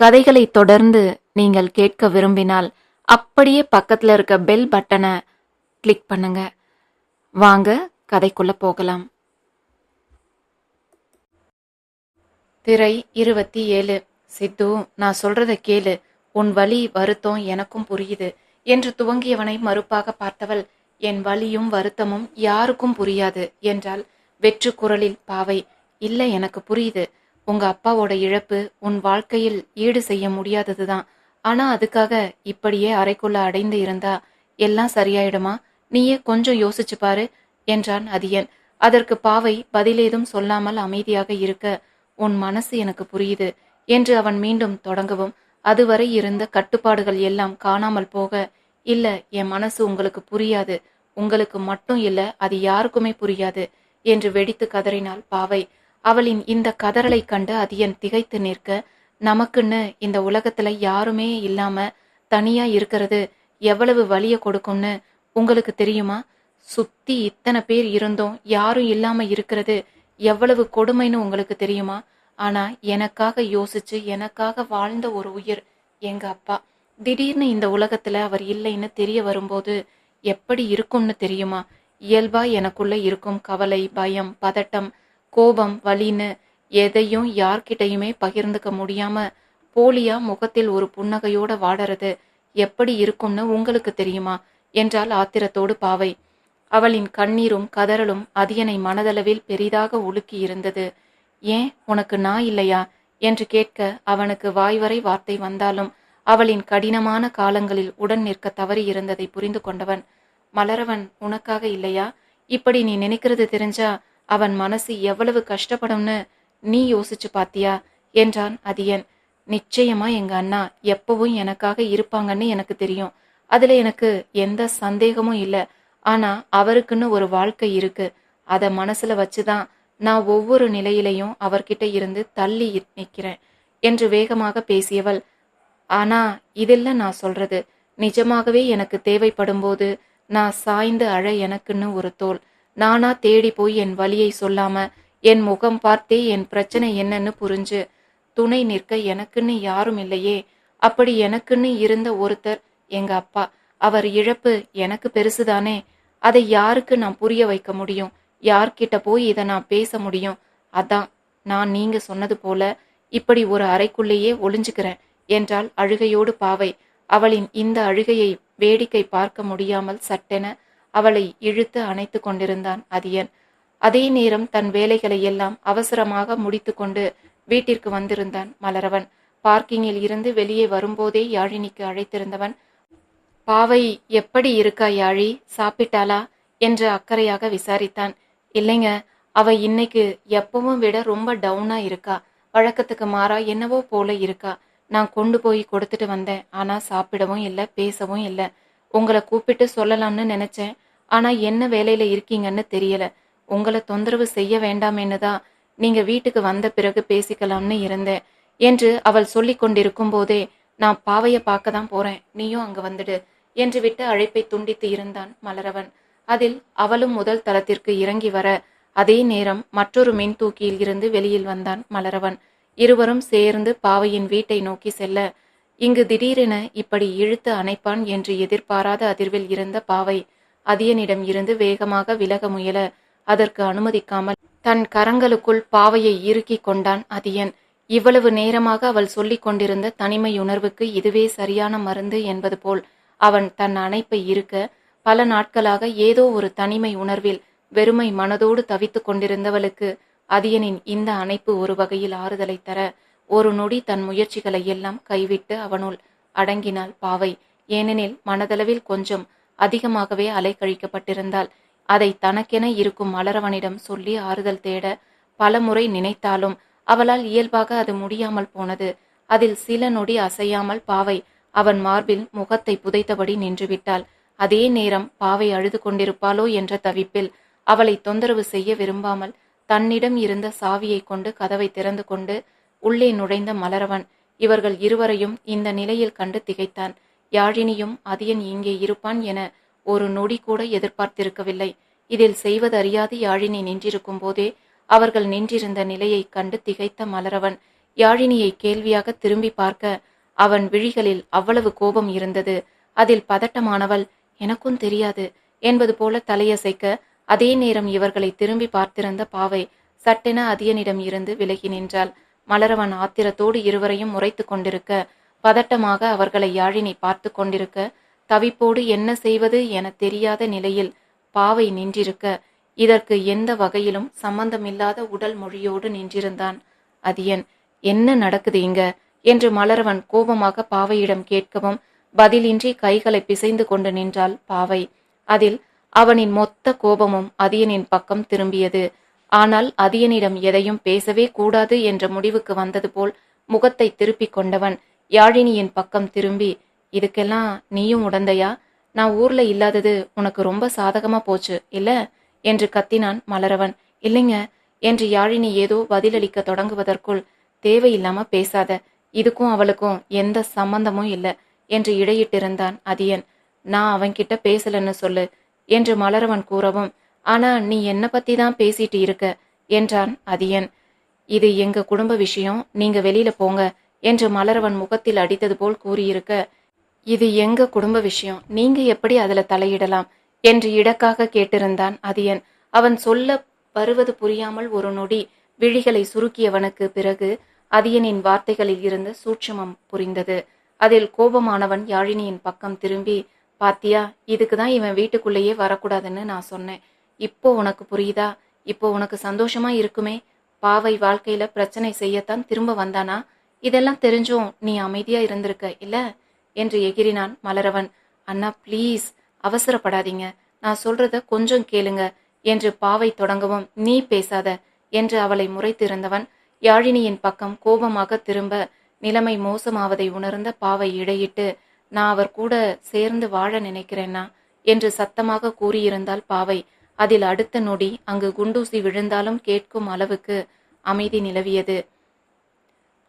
கதைகளை தொடர்ந்து நீங்கள் கேட்க விரும்பினால் அப்படியே பக்கத்தில் இருக்க பெல் பட்டனை கிளிக் பண்ணுங்க. வாங்க கதைக்குள்ள போகலாம். திரை இருபத்தி ஏழு. சித்து நான் சொல்றத கேளு. உன் வலி வருத்தம் எனக்கும் புரியுது என்று துவங்கியவனை மறுப்பாக பார்த்தவள் என் வலியும் வருத்தமும் யாருக்கும் புரியாது என்றால் வெற்று குரலில் பாவை. இல்லை எனக்கு புரியுது. உங்க அப்பாவோட இழப்பு உன் வாழ்க்கையில் ஈடு செய்ய முடியாததுதான். ஆனா அதுக்காக இப்படியே அறைக்குள்ள அடைந்து இருந்தா எல்லாம் சரியாயிடுமா? நீயே கொஞ்சம் யோசிச்சு பாரு என்றான் அதியன். அதற்கு பாவை பதிலேதும் சொல்லாமல் அமைதியாக இருக்க உன் மனசு எனக்கு புரியுது என்று அவன் மீண்டும் தொடங்கவும். அதுவரை இருந்த கட்டுப்பாடுகள் எல்லாம் காணாமல் போக இல்ல என் மனசு உங்களுக்கு புரியாது உங்களுக்கு மட்டும் இல்ல அது யாருக்குமே புரியாது என்று வெடித்து கதறினாள் பாவை. அவளின் இந்த கதறலை கண்டு அதியன் திகைத்து நிற்க நமக்குன்னு இந்த உலகத்துல யாருமே இல்லாம தனியா இருக்கிறது எவ்வளவு வலிய கொடுக்கும்னு உங்களுக்கு தெரியுமா? சுத்தி இத்தனை பேர் இருந்தும் யாரும் இல்லாம இருக்கிறது எவ்வளவு கொடுமைன்னு உங்களுக்கு தெரியுமா? ஆனா எனக்காக யோசிச்சு எனக்காக வாழ்ந்த ஒரு உயிர் எங்க அப்பா. திடீர்னு இந்த உலகத்துல அவர் இல்லைன்னு தெரிய வரும்போது எப்படி இருக்கும்னு தெரியுமா? இயல்பா எனக்குள்ள இருக்கும் கவலை பயம் பதட்டம் கோபம் வலின்னு எதையும் யார்கிட்டையுமே பகிர்ந்துக்க முடியாம போலியா முகத்தில் ஒரு புன்னகையோட வாடறது எப்படி இருக்கும்னு உங்களுக்கு தெரியுமா? என்றால் ஆத்திரத்தோடு பாவை. அவளின் கண்ணீரும் கதறலும் அதியனை மனதளவில் பெரிதாக உலுக்கி இருந்தது. ஏன் உனக்கு நான் இல்லையா? என்று கேட்க அவனுக்கு வாய்வரை வார்த்தை வந்தாலும் அவளின் கடினமான காலங்களில் உடன் நிற்க தவறி இருந்ததை புரிந்து கொண்டவன் மலரவன் உனக்காக இல்லையா? இப்படி நீ நினைக்கிறது தெரிஞ்சா அவன் மனசு எவ்வளவு கஷ்டப்படும்னு நீ யோசிச்சு பாத்தியா? என்றான் அதியன். நிச்சயமா எங்க அண்ணா எப்பவும் எனக்காக இருப்பாங்கன்னு எனக்கு தெரியும். அதுல எனக்கு எந்த சந்தேகமும் இல்ல. ஆனா அவருக்குன்னு ஒரு வாழ்க்கை இருக்கு. அத மனசுல வச்சுதான் நான் ஒவ்வொரு நிலையிலையும் அவர்கிட்ட இருந்து தள்ளி நிற்கிறேன் என்று வேகமாக பேசியவள். ஆனா இதில்ல நான் சொல்றது நிஜமாகவே எனக்கு தேவைப்படும் போது நான் சாய்ந்து அழ எனக்குன்னு ஒரு தோல். நானா தேடி போய் என் வழியை சொல்லாம என் முகம் பார்த்தே என் பிரச்சனை என்னன்னு புரிஞ்சு துணை நிற்க எனக்குன்னு யாரும் இல்லையே. அப்படி எனக்குன்னு இருந்த ஒருத்தர் எங்க அப்பா. அவர் இழப்பு எனக்கு பெருசுதானே. அதை யாருக்கு நான் புரிய வைக்க முடியும்? யார்கிட்ட போய் இதை நான் பேச முடியும்? அதான் நான் நீங்க சொன்னது போல இப்படி ஒரு அறைக்குள்ளேயே ஒளிஞ்சுக்கிறேன் என்றால் அழுகையோடு பாவை. அவளின் இந்த அழுகையை வேடிக்கை பார்க்க முடியாமல் சட்டென அவளை இழுத்து அணைத்து கொண்டிருந்தான் அதியன் அதே நேரம் தன் வேலைகளை எல்லாம் அவசரமாக முடித்துக்கொண்டு வீட்டிற்கு வந்திருந்தான் மலரவன். பார்க்கிங்கில் இருந்து வெளியே வரும்போதே யாழினிக்கு அழைத்திருந்தவன் பாவை எப்படி இருக்கா யாழி? சாப்பிட்டாளா? என்று அக்கறையாக விசாரித்தான். இல்லைங்க அவ இன்னைக்கு எப்பவும் விட ரொம்ப டவுனா இருக்கா. வழக்கத்துக்கு மாறா என்னவோ போல இருக்கா. நான் கொண்டு போய் கொடுத்துட்டு வந்தேன். ஆனா சாப்பிடவும் இல்லை பேசவும் இல்லை. உங்களை கூப்பிட்டு சொல்லலாம்னு நினைச்சேன். ஆனா என்ன வேலையில இருக்கீங்கன்னு தெரியல. உங்களை தொந்தரவு செய்ய வேண்டாமேன்னு தான் நீங்க வீட்டுக்கு வந்த பிறகு பேசிக்கலாம்னு இருந்தேன். என்று அவள் சொல்லி கொண்டிருக்கும் போதே நான் பாவைய பார்க்க தான் போறேன். நீயும் அங்க வந்துடு என்று விட்டு அழைப்பை துண்டித்து இருந்தான் மலரவன். அதில் அவளும் முதல் தளத்திற்கு இறங்கி வர அதே நேரம் மற்றொரு மின் தூக்கியில் இருந்து வெளியில் வந்தான் மலரவன். இருவரும் சேர்ந்து பாவையின் வீட்டை நோக்கி செல்ல இங்கு திடீரென இப்படி இழுத்து அணைப்பான் என்று எதிர்பாராத அதிர்வில் இருந்த பாவை அதியனிடம் இருந்து வேகமாக விலக முயல அதற்கு அனுமதிக்காமல் தன் கரங்களுக்குள் பாவையை இறுக்கி கொண்டான் அதியன். இவ்வளவு நேரமாக அவள் சொல்லிக் கொண்டிருந்த தனிமை உணர்வுக்கு இதுவே சரியான மருந்து என்பது போல் அவன் தன் அணைப்பை இருக்க பல நாட்களாக ஏதோ ஒரு தனிமை உணர்வில் வெறுமை மனதோடு தவித்துக் கொண்டிருந்தவளுக்கு அதியனின் இந்த அணைப்பு ஒரு வகையில் ஆறுதலை தர ஒரு நொடி தன் முயற்சிகளை எல்லாம் கைவிட்டு அவனுள் அடங்கினாள் பாவை. ஏனெனில் மனதளவில் கொஞ்சம் அதிகமாகவே அலைக்கழிக்கப்பட்டிருந்தாள் அதை தனக்கென இருக்கும் மலரவனிடம் சொல்லி ஆறுதல் தேட பலமுறை நினைத்தாலும் அவளால் இயல்பாக அது முடியாமல் போனது. அதில் சில நொடி அசையாமல் பாவை அவன் மார்பில் முகத்தை புதைத்தபடி நின்றுவிட்டாள். அதே நேரம் பாவை அழுது கொண்டிருப்பாளோ என்ற தவிப்பில் அவளை தொந்தரவு செய்ய விரும்பாமல் தன்னிடம் இருந்த சாவியை கொண்டு கதவை திறந்து கொண்டு உள்ளே நுழைந்த மலரவன் இவர்கள் இருவரையும் இந்த நிலையில் கண்டு திகைத்தான். யாழினியும் அதியன் இங்கே இருப்பான் என ஒரு நொடி கூட எதிர்பார்த்திருக்கவில்லை. இதில் செய்வதறியாது யாழினி நின்றிருக்கும் போதே அவர்கள் நின்றிருந்த நிலையை கண்டு திகைத்த மலரவன் யாழினியை கேள்வியாக திரும்பி பார்க்க அவன் விழிகளில் அவ்வளவு கோபம் இருந்தது. அதில் பதட்டமானவள்? எனக்கும் தெரியாது என்பது போல தலையசைக்க அதே நேரம் இவர்களை திரும்பி பார்த்திருந்த பாவை சட்டென அதியனிடம் இருந்து விலகி நின்றாள். மலரவன் ஆத்திரத்தோடு இருவரையும் முறைத்து கொண்டிருக்க பதட்டமாக அவர்களை யாழினி பார்த்து கொண்டிருக்க தவிப்போடு என்ன செய்வது என தெரியாத நிலையில் பாவை நின்றிருக்க இதற்கு எந்த வகையிலும் சம்பந்தமில்லாத உடல் மொழியோடு நின்றிருந்தான். அதியன் என்ன நடக்குது இங்க? என்று மலரவன் கோபமாக பாவையிடம் கேட்கவும் பதிலின்றி கைகளை பிசைந்து கொண்டு நின்றாள் பாவை. அதில் அவனின் மொத்த கோபமும் அதியனின் பக்கம் திரும்பியது. ஆனால் அதியனிடம் எதையும் பேசவே கூடாது என்ற முடிவுக்கு வந்தது போல் முகத்தை திருப்பிக் கொண்டவன் யாழினியின் பக்கம் திரும்பி இதுக்கெல்லாம் நீயும் உடந்தையா? நான் ஊர்ல இல்லாதது உனக்கு ரொம்ப சாதகமா போச்சு இல்ல? என்று கத்தினான் மலரவன். இல்லைங்க என்று யாழினி ஏதோ பதிலளிக்க தொடங்குவதற்குள் தேவையில்லாம பேசாத இதுக்கும் அவளுக்கும் எந்த சம்பந்தமும் இல்லை என்று இடையிட்டிருந்தான் அதியன். நான் அவன்கிட்ட பேசலன்னு சொல்லு என்று மலரவன் கூறவும் ஆனா நீ என்ன பத்தி தான் பேசிட்டு இருக்க என்றான் அதியன். இது எங்க குடும்ப விஷயம் நீங்க வெளியில போங்க என்று மலரவன் முகத்தில் அடித்தது போல் கூறியிருக்க இது எங்க குடும்ப விஷயம் நீங்க எப்படி அதுல தலையிடலாம் என்று இடக்காக கேட்டிருந்தான் அதியன். அவன் சொல்ல வருவது புரியாமல் ஒரு நொடி விழிகளை சுருக்கியவனுக்கு பிறகு அதியனின் வார்த்தைகளில் இருந்த சூட்சுமம் புரிந்தது. அதில் கோபமானவன் யாழினியின் பக்கம் திரும்பி பாத்தியா இதுக்கு தான் இவன் வீட்டுக்குள்ளேயே வரக்கூடாதுன்னு நான் சொன்னேன் இப்போ உனக்கு புரியுதா? இப்போ உனக்கு சந்தோஷமா இருக்குமே? பாவை வாழ்க்கையில பிரச்சனை செய்யத்தான் திரும்ப வந்தானா? இதெல்லாம் தெரிஞ்சும் நீ அமைதியா இருந்திருக்க இல்ல? என்று எகிரினான் மலரவன். அண்ணா ப்ளீஸ் அவசரப்படாதீங்க. நான் சொல்றத கொஞ்சம் கேளுங்க என்று பாவை தொடங்கவும் நீ பேசாத என்று அவளை முறைத்திருந்தவன். யாழினியின் பக்கம் கோபமாக திரும்ப நிலைமை மோசமாவதை உணர்ந்த பாவை இடையிட்டு நான் அவர் கூட சேர்ந்து வாழ நினைக்கிறேன்னா என்று சத்தமாக கூறியிருந்தால் பாவை. அதில் அடுத்த நொடி அங்கு குண்டூசி விழுந்தாலும் கேட்கும் அளவுக்கு அமைதி நிலவியது.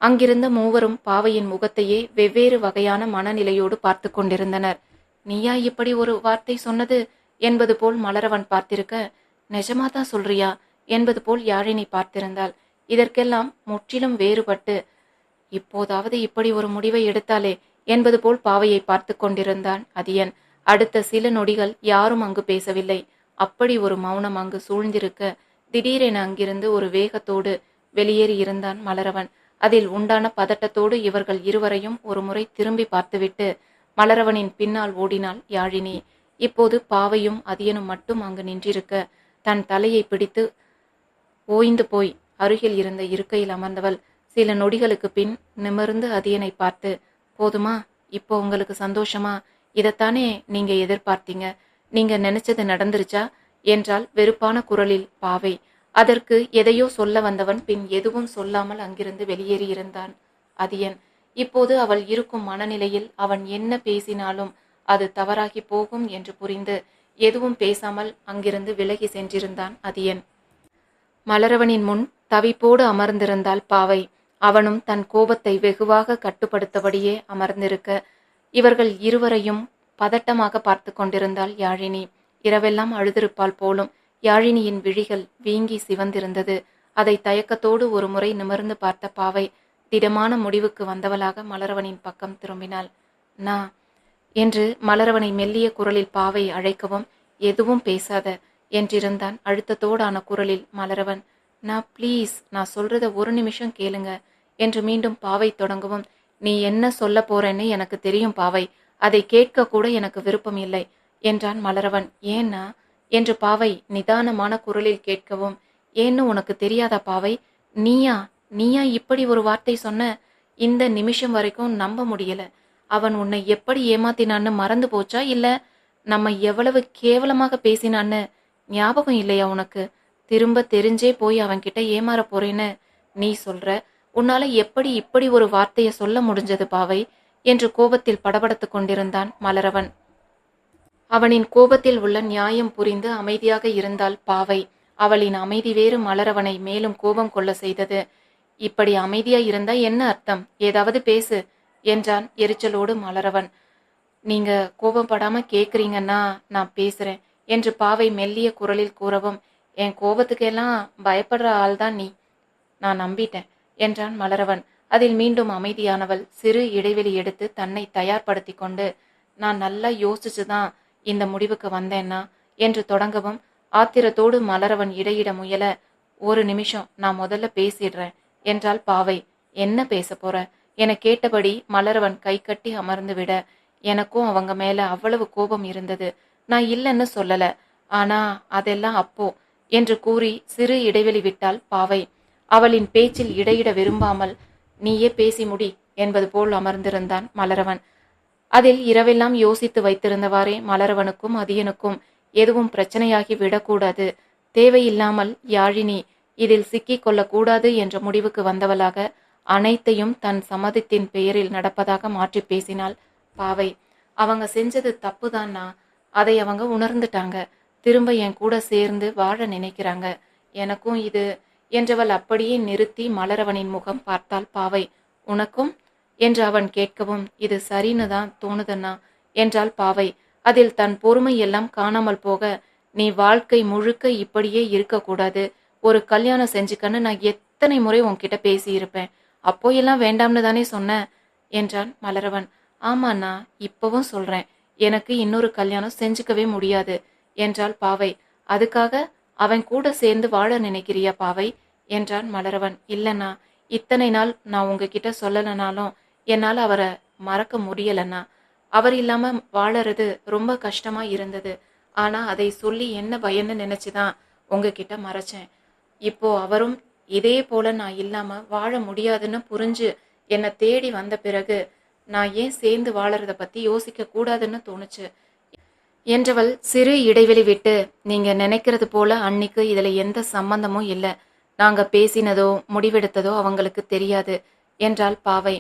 அங்கிருந்த மூவரும் பாவையின் முகத்தையே வெவ்வேறு வகையான மனநிலையோடு பார்த்து கொண்டிருந்தனர். நீயா இப்படி ஒரு வார்த்தை சொன்னது? என்பது போல் மலரவன் பார்த்திருக்க நிஜமாதான் சொல்றியா? என்பது போல் யாழினி பார்த்திருந்தாள். இதற்கெல்லாம் முற்றிலும் வேறுபட்டு இப்போதாவது இப்படி ஒரு முடிவை எடுத்தாலே என்பது போல் பாவையை பார்த்து கொண்டிருந்தான் அதியன் அடுத்த சில நொடிகள் யாரும் அங்கு பேசவில்லை. அப்படி ஒரு மௌனம் அங்கு சூழ்ந்திருக்க திடீரென அங்கிருந்து ஒரு வேகத்தோடு வெளியேறி இருந்தான் மலரவன். அதில் உண்டான பதட்டத்தோடு இவர்கள் இருவரையும் ஒரு முறை திரும்பி பார்த்துவிட்டு மலரவனின் பின்னால் ஓடினாள் யாழினி. இப்போது பாவையும் அதியனும் மட்டும் அங்கு நின்றிருக்க தன் தலையை பிடித்து ஓய்ந்து போய் அருகில் இருந்த இருக்கையில் அமர்ந்தவள். சில நொடிகளுக்கு பின் நிமிர்ந்து அதியனை பார்த்து போதுமா இப்போ உங்களுக்கு சந்தோஷமா? இதைத்தானே நீங்க எதிர்பார்த்தீங்க? நீங்க நினைச்சது நடந்துருச்சா? என்றால் வெறுப்பான குரலில் பாவை. அதற்கு எதையோ சொல்ல வந்தவன் பின் எதுவும் சொல்லாமல் அங்கிருந்து வெளியேறியிருந்தான் அதியன் இப்போது அவள் இருக்கும் மனநிலையில் அவன் என்ன பேசினாலும் அது தவறாகி போகும் என்று புரிந்து எதுவும் பேசாமல் அங்கிருந்து விலகி சென்றிருந்தான் அதியன். மலரவனின் முன் தவிப்போடு அமர்ந்திருந்தாள் பாவை. அவனும் தன் கோபத்தை வெகுவாக கட்டுப்படுத்தபடியே அமர்ந்திருக்க இவர்கள் இருவரையும் பதட்டமாக பார்த்து கொண்டிருந்தாள் யாழினி. இரவெல்லாம் அழுதிருப்பாள் போலும் யாழினியின் விழிகள் வீங்கி சிவந்திருந்தது. அதை தயக்கத்தோடு ஒரு முறை நிமிர்ந்து பார்த்த பாவை திடமான முடிவுக்கு வந்தவளாக மலரவனின் பக்கம் திரும்பினாள். நா என்று மலரவனை மெல்லிய குரலில் பாவை அழைக்கவும் எதுவும் பேசாத என்றிருந்தான் அழுத்தத்தோடான குரலில் மலரவன். நான் ப்ளீஸ் நான் சொல்றத ஒரு நிமிஷம் கேளுங்க என்று மீண்டும் பாவை தொடங்கவும் நீ என்ன சொல்ல போறேன்னு எனக்கு தெரியும் பாவை. அதை கேட்க கூட எனக்கு விருப்பம் இல்லை என்றான் மலரவன். ஏன்னா என்று பாவை நிதானமான குரலில் கேட்கவும் ஏன்னு உனக்கு தெரியாதா பாவை? நீயா? நீயா இப்படி ஒரு வார்த்தை சொன்ன இந்த நிமிஷம் வரைக்கும் நம்ப முடியல. அவன் உன்னை எப்படி ஏமாத்தினான்னு மறந்து போச்சா இல்ல? நம்ம எவ்வளவு கேவலமாக பேசினான்னு ஞாபகம் இல்லையா உனக்கு? திரும்ப தெரிஞ்சே போய் அவன்கிட்ட ஏமாற போறேன்னு நீ சொல்ற? உன்னால எப்படி இப்படி ஒரு வார்த்தையை சொல்ல முடிஞ்சது பாவை? என்று கோபத்தில் படபடத்துக் கொண்டிருந்தான் மலரவன். அவனின் கோபத்தில் உள்ள நியாயம் புரிந்து அமைதியாக இருந்தாள் பாவை. அவளின் அமைதி வேறு மலரவனை மேலும் கோபம் கொள்ள செய்தது. இப்படி அமைதியா இருந்தா என்ன அர்த்தம்? ஏதாவது பேசு என்றான் எரிச்சலோடு மலரவன். நீங்க கோபப்படாம கேக்குறீங்கன்னா நான் பேசுறேன் என்று பாவை மெல்லிய குரலில் கூறவும். என் கோபத்துக்கெல்லாம் பயப்படுற ஆள்தான் நீ. நான் நம்பிட்டேன் என்றான் மலரவன். அதில் மீண்டும் அமைதியானவள் சிறு இடைவெளி எடுத்து தன்னை தயார்படுத்தி கொண்டு நான் நல்லா யோசிச்சு தான் இந்த முடிவுக்கு வந்தேன்னா என்று தொடங்கவும் ஆத்திரத்தோடு மலரவன் இடையிட முயல ஒரு நிமிஷம் நான் முதல்ல பேசிடுறேன் என்றால் பாவை. என்ன பேச போற? என கேட்டபடி மலரவன் கை கட்டி அமர்ந்து விட எனக்கும் அவங்க மேல அவ்வளவு கோபம் இருந்தது. நான் இல்லைன்னு சொல்லல. ஆனா அதெல்லாம் அப்போ என்று கூறி சிறு இடைவெளி விட்டால் பாவை. அவளின் பேச்சில் இடையிட விரும்பாமல் நீயே பேசி முடி என்பது போல் அமர்ந்திருந்தான் மலரவன். அதில் இரவெல்லாம் யோசித்து வைத்திருந்தவாறே மலரவனுக்கும் அதியனுக்கும் எதுவும் பிரச்சனையாகி விடக்கூடாது. தேவையில்லாமல் யாழினி இதில் சிக்கிக் கொள்ளக்கூடாது என்ற முடிவுக்கு வந்தவளாக அனைத்தையும் தன் சம்மதத்தின் பெயரில் நடப்பதாக மாற்றி பேசினாள் பாவை. அவங்க செஞ்சது தப்புதான்னா அதை அவங்க உணர்ந்துட்டாங்க. திரும்ப என் கூட சேர்ந்து வாழ நினைக்கிறாங்க. எனக்கும் இது என்றவள் அப்படியே நிறுத்தி மலரவனின் முகம் பார்த்தாள். பாவை உனக்கும்? என்று அவன் கேட்கவும் இது சரின்னு தான் தோணுதண்ணா. என்றாள் பாவை. அதில் தன் பொறுமை எல்லாம் காணாமல் போக நீ வாழ்க்கை முழுக்க இப்படியே இருக்கக்கூடாது. ஒரு கல்யாணம் செஞ்சுக்கன்னு நான் எத்தனை முறை உன்கிட்ட பேசியிருப்பேன். அப்போ எல்லாம் வேண்டாம்னு தானே சொன்னேன் என்றான் மலரவன். ஆமாண்ணா இப்பவும் சொல்றேன். எனக்கு இன்னொரு கல்யாணம் செஞ்சுக்கவே முடியாது. என்றாள் பாவை. அதுக்காக அவன் கூட சேர்ந்து வாழ நினைக்கிறியா பாவை? என்றான் மலரவன். இல்லைண்ணா இத்தனை நாள் நான் உங்ககிட்ட சொல்லலைனாலும் என்னால் அவரை மறக்க முடியலண்ணா. அவர் இல்லாமல் வாழறது ரொம்ப கஷ்டமாக இருந்தது. ஆனால் அதை சொல்லி என்ன பயன்னு நினச்சி தான் உங்ககிட்ட மறைச்சேன். இப்போ அவரும் இதே போல நான் இல்லாமல் வாழ முடியாதுன்னு புரிஞ்சு என்னை தேடி வந்த பிறகு நான் ஏன் சேர்ந்து வாழறத பற்றி யோசிக்க கூடாதுன்னு தோணுச்சு. என்றவள் சிறு இடைவெளி விட்டு நீங்கள் நினைக்கிறது போல அன்னைக்கு இதில் எந்த சம்பந்தமும் இல்லை. நாங்க பேசினதோ முடிவெடுத்ததோ அவங்களுக்கு தெரியாது என்றாள் பாவை.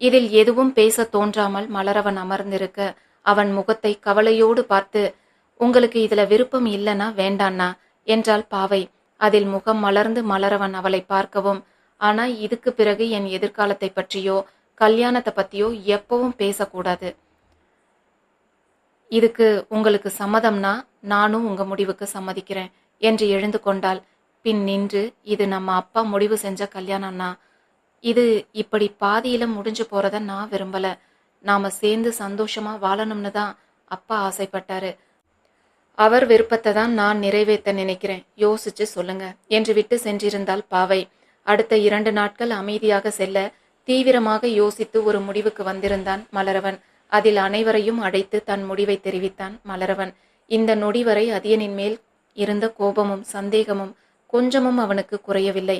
இதில் எதுவும் பேச தோன்றாமல் மலரவன் அமர்ந்திருக்க அவன் முகத்தை கவலையோடு பார்த்து உங்களுக்கு இதுல விருப்பம் இல்லைனா வேண்டாண்ணா என்றாள் பாவை. அதில் முகம் மலர்ந்து மலரவன் அவளை பார்க்கவும் ஆனா இதுக்கு பிறகு என் எதிர்காலத்தை பற்றியோ கல்யாணத்தை பத்தியோ எப்பவும் பேசக்கூடாது. இதுக்கு உங்களுக்கு சம்மதம்னா நானும் உங்க முடிவுக்கு சம்மதிக்கிறேன் என்று எழுந்து கொண்டாள். பின் நின்று இது நம்ம அப்பா முடிவு செஞ்ச கல்யாணம்னா இது இப்படி பாதியில முடிஞ்சு போறத நான் விரும்பல. நாம சேர்ந்து சந்தோஷமா வாழணும்னு தான் அப்பா ஆசைப்பட்டாரு. அவர் விருப்பத்தை தான் நான் நிறைவேற்ற நினைக்கிறேன். யோசிச்சு சொல்லுங்க. என்று விட்டு சென்றிருந்தால் பாவை. அடுத்த இரண்டு நாட்கள் அமைதியாக செல்ல தீவிரமாக யோசித்து ஒரு முடிவுக்கு வந்திருந்தான் மலரவன். அதில் அனைவரையும் அழைத்து தன் முடிவை தெரிவித்தான் மலரவன். இந்த நொடி வரை அதியனின் மேல் இருந்த கோபமும் சந்தேகமும் கொஞ்சமும் அவனுக்கு குறையவில்லை.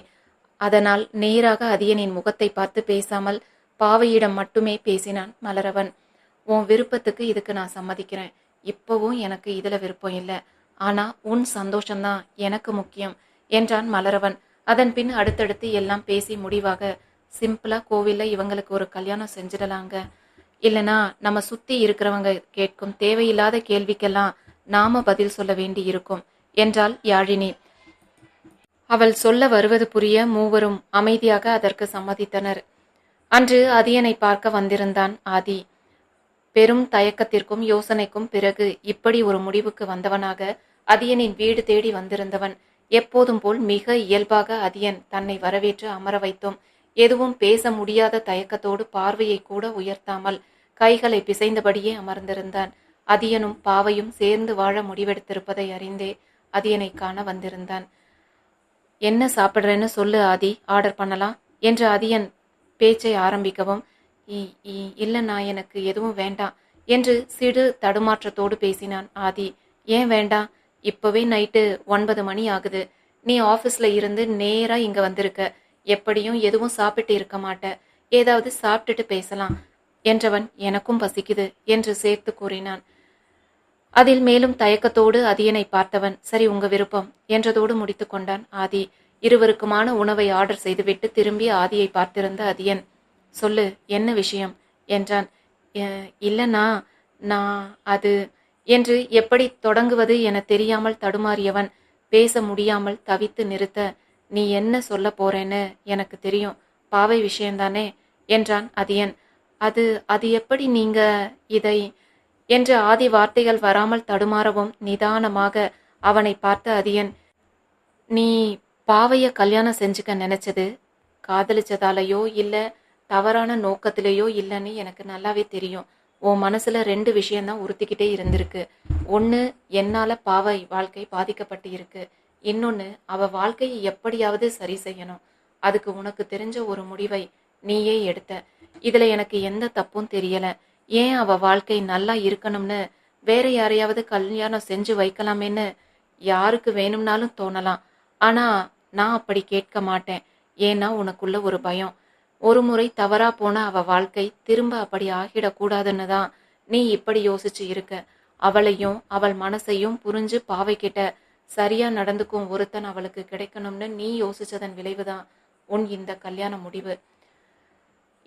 அதனால் நேராக அதியனின் முகத்தை பார்த்து பேசாமல் பாவையிடம் மட்டுமே பேசினான் மலரவன். உன் விருப்பத்துக்கு இதுக்கு நான் சம்மதிக்கிறேன். இப்போவும் எனக்கு இதுல விருப்பம் இல்லை. ஆனா உன் சந்தோஷம்தான் எனக்கு முக்கியம் என்றான் மலரவன். அதன் பின் அடுத்தடுத்து எல்லாம் பேசி முடிவாக சிம்பிளா கோவில்ல இவங்களுக்கு ஒரு கல்யாணம் செஞ்சிடலாங்க. இல்லனா நம்ம சுத்தி இருக்கிறவங்க கேட்கும் தேவையில்லாத கேள்விக்கெல்லாம் நாம பதில் சொல்ல வேண்டி இருக்கும் என்றாள் யாழினி. அவள் சொல்ல வருவது புரிய மூவரும் அமைதியாக அதற்கு சம்மதித்தனர். அன்று அதியனை பார்க்க வந்திருந்தான் ஆதி. பெரும் தயக்கத்திற்கும் யோசனைக்கும் பிறகு இப்படி ஒரு முடிவுக்கு வந்தவனாக அதியனின் வீடு தேடி வந்திருந்தவன். எப்போதும் போல் மிக இயல்பாக அதியன் தன்னை வரவேற்று அமர வைத்தோம். எதுவும் பேச முடியாத தயக்கத்தோடு பார்வையை கூட உயர்த்தாமல் கைகளை பிசைந்தபடியே அமர்ந்திருந்தான். அதியனும் பாவையும் சேர்ந்து வாழ முடிவெடுத்திருப்பதை அறிந்தே அதியனை காண வந்திருந்தான். என்ன சாப்பிட்றேன்னு சொல்லு ஆதி. ஆர்டர் பண்ணலாம் என்று அதியன் பேச்சை ஆரம்பிக்கவும் "இ- இ- இல்லைண்ணா எனக்கு எதுவும் வேண்டாம் என்று சிறு தடுமாற்றத்தோடு பேசினான் ஆதி. ஏன் வேண்டாம்? இப்போவே நைட்டு ஒன்பது மணி ஆகுது. நீ ஆஃபீஸில் இருந்து நேராக இங்கே வந்திருக்க. எப்படியும் எதுவும் சாப்பிட்டு இருக்க மாட்ட. ஏதாவது சாப்பிட்டுட்டு பேசலாம். என்றவன் எனக்கும் பசிக்குது என்று சேர்த்து கூறினான். அதில் மேலும் தயக்கத்தோடு அதியனை பார்த்தவன் சரி உங்க விருப்பம் என்றதோடு முடித்து கொண்டான் ஆதி. இருவருக்குமான உணவை ஆர்டர் செய்துவிட்டு திரும்பி ஆதியை பார்த்திருந்த அதியன் சொல்லு என்ன விஷயம்? என்றான். இல்லைனா நான் அது என்று எப்படி தொடங்குவது என தெரியாமல் தடுமாறியவன் பேச முடியாமல் தவித்து நிறுத்த நீ என்ன சொல்ல போறேன்னு எனக்கு தெரியும் பாவை விஷயம்தானே? என்றான் அதியன். அது அது எப்படி நீங்க இதை என்று ஆதி வார்த்தைகள் வராமல் தடுமாறவும் நிதானமாக அவனை பார்த்த அதியன் நீ பாவைய கல்யாணம் செஞ்சுக்க நினைச்சது? காதலிச்சதாலேயோ இல்லை தவறான நோக்கத்திலேயோ இல்லைன்னு எனக்கு நல்லாவே தெரியும். உன் மனசுல ரெண்டு விஷயம்தான் உறுத்திக்கிட்டே இருந்திருக்கு. ஒன்று என்னால் பாவை வாழ்க்கை பாதிக்கப்பட்டு இருக்கு. இன்னொன்று அவ வாழ்க்கையை எப்படியாவது சரி செய்யணும். அதுக்கு உனக்கு தெரிஞ்ச ஒரு முடிவை நீயே எடுத்த. இதில் எனக்கு எந்த தப்பும் தெரியலை. ஏன் அவ வாழ்க்கை நல்லா இருக்கணும்னு வேற யாரையாவது கல்யாணம் செஞ்சு வைக்கலாமேன்னு யாருக்கு வேணும்னாலும் தோணலாம். ஆனா நான் அப்படி கேட்க மாட்டேன். ஏன்னா உனக்குள்ள ஒரு பயம். ஒரு முறை தவறா போன அவ வாழ்க்கை திரும்ப அப்படி ஆகிடக்கூடாதுன்னு தான் நீ இப்படி யோசிச்சு இருக்க. அவளையும் அவள் மனசையும் புரிஞ்சு பாவைக்கிட்ட சரியா நடந்துக்கும் ஒருத்தன் அவளுக்கு கிடைக்கணும்னு நீ யோசிச்சதன் விளைவுதான் உன் இந்த கல்யாண முடிவு.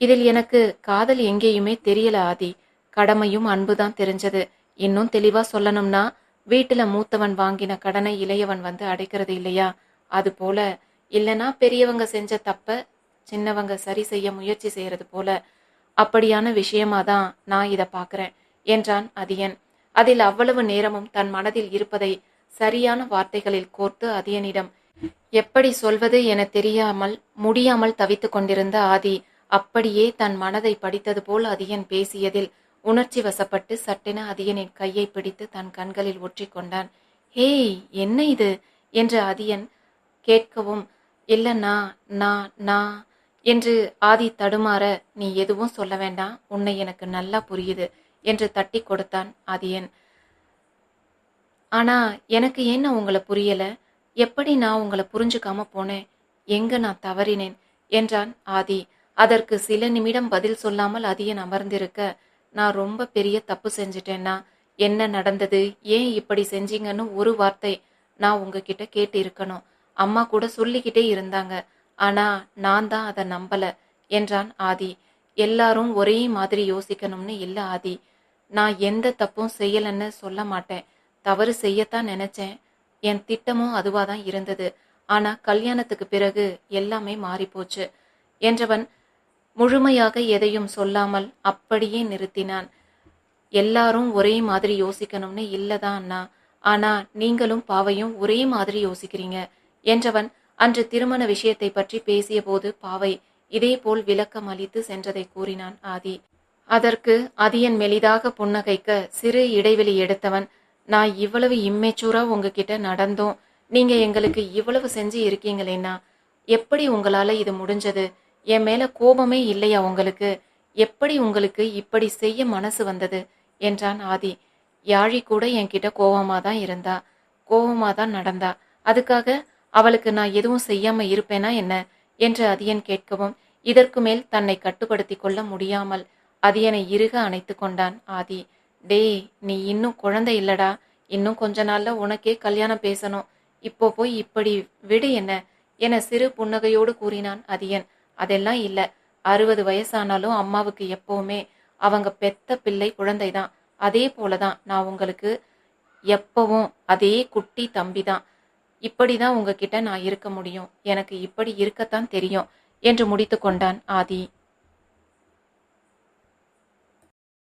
இதில் எனக்கு காதல் எங்கேயுமே தெரியல ஆதி. கடமையும் அன்புதான் தெரிஞ்சது. இன்னும் தெளிவா சொல்லணும்னா வீட்டுல மூத்தவன் வாங்கின கடனை இளையவன் வந்து அடைக்கிறது இல்லையா? அது போல இல்லனா பெரியவங்க செஞ்ச தப்ப சின்னவங்க சரி செய்ய முயற்சி செய்யறது போல. அப்படியான விஷயமா தான் நான் இதை பார்க்குறேன் என்றான் அதியன். அதில் அவ்வளவு நேரமும் தன் மனதில் இருப்பதை சரியான வார்த்தைகளில் கோர்த்து அதியனிடம் எப்படி சொல்வது என தெரியாமல் முடியாமல் தவித்துக் கொண்டிருந்த ஆதி அப்படியே தன் மனதை படித்தது போல் அதியன் பேசியதில் உணர்ச்சி வசப்பட்டு சட்டென அதியனின் கையை பிடித்து தன் கண்களில் ஒற்றிக்கொண்டான் ஹேய் என்ன இது? என்று அதியன் கேட்கவும் இல்லைண்ணா நான் நான் என்று ஆதி தடுமாற நீ எதுவும் சொல்ல வேண்டாம் உன்னை எனக்கு நல்லா புரியுது என்று தட்டி கொடுத்தான் அதியன். ஆனா எனக்கு ஏன் உங்களை புரியல? எப்படி நான் உங்களை புரிஞ்சுக்காம போனேன்? எங்க நான் தவறினேன்? என்றான் ஆதி. அதற்கு சில நிமிடம் பதில் சொல்லாமல் அதியன் அமர்ந்திருக்க? நான் ரொம்ப பெரிய தப்பு செஞ்சிட்டேன்னா என்ன நடந்தது? ஏன் இப்படி செஞ்சீங்கன்னு ஒரு வார்த்தை நான் உங்ககிட்ட கேட்டு இருக்கணும் அம்மா கூட சொல்லிக்கிட்டே இருந்தாங்க. ஆனா நான் தான் அதை நம்பல என்றான் ஆதி. எல்லாரும் ஒரே மாதிரி யோசிக்கணும்னு இல்ல ஆதி. நான் எந்த தப்பும் செய்யலன்னு சொல்ல மாட்டேன். தவறு செய்யத்தான் நினைச்சேன். என் திட்டமும் அதுவாதான் இருந்தது. ஆனா கல்யாணத்துக்கு பிறகு எல்லாமே மாறி போச்சு என்றவன் முழுமையாக எதையும் சொல்லாமல் அப்படியே நிறுத்தினான். எல்லாரும் ஒரே மாதிரி யோசிக்கணும்னு இல்லதான் அண்ணா. ஆனா நீங்களும் பாவையும் ஒரே மாதிரி யோசிக்கிறீங்க. என்றவன் அன்று திருமண விஷயத்தை பற்றி பேசிய போது பாவை இதேபோல் விளக்கம் அளித்து சென்றதை கூறினான் ஆதி. அதற்கு அதியன் மெலிதாக புன்னகைக்க சிறு இடைவெளி எடுத்தவன் நான் இவ்வளவு இம்மெச்சூரா உங்ககிட்ட நடந்தோம். நீங்க எங்களுக்கு இவ்வளவு செஞ்சு இருக்கீங்களேன்னா எப்படி உங்களால இது முடிஞ்சது? என் மேல கோபமே இல்லையா உங்களுக்கு? எப்படி உங்களுக்கு இப்படி செய்ய மனசு வந்தது? என்றான் ஆதி. யாழி கூட என்கிட்ட கோவமா தான் இருந்தா. கோவமா தான் நடந்தா. அதுக்காக அவளுக்கு நான் எதுவும் செய்யாம இருப்பேனா என்ன? என்று அதியன் கேட்கவும் இதற்கு மேல் தன்னை கட்டுப்படுத்தி கொள்ள முடியாமல் அதியனை இறுக அணைத்து கொண்டான் ஆதி. டேய் நீ இன்னும் குழந்தை இல்லடா. இன்னும் கொஞ்ச நாள்ல உனக்கே கல்யாணம் பேசணும். இப்போ போய் இப்படி விடு என்ன? என சிறு புன்னகையோடு கூறினான் அதியன். அதெல்லாம் இல்லை. அறுபது வயசானாலும் அம்மாவுக்கு எப்பவுமே அவங்க பெத்த பிள்ளை குழந்தை தான் அதே போல தான் நான் உங்களுக்கு எப்பவும் அதே குட்டி தம்பி தான் இப்படி தான் உங்ககிட்ட நான் இருக்க முடியும். எனக்கு இப்படி இருக்கத்தான் தெரியும் என்று முடித்து கொண்டான் ஆதி.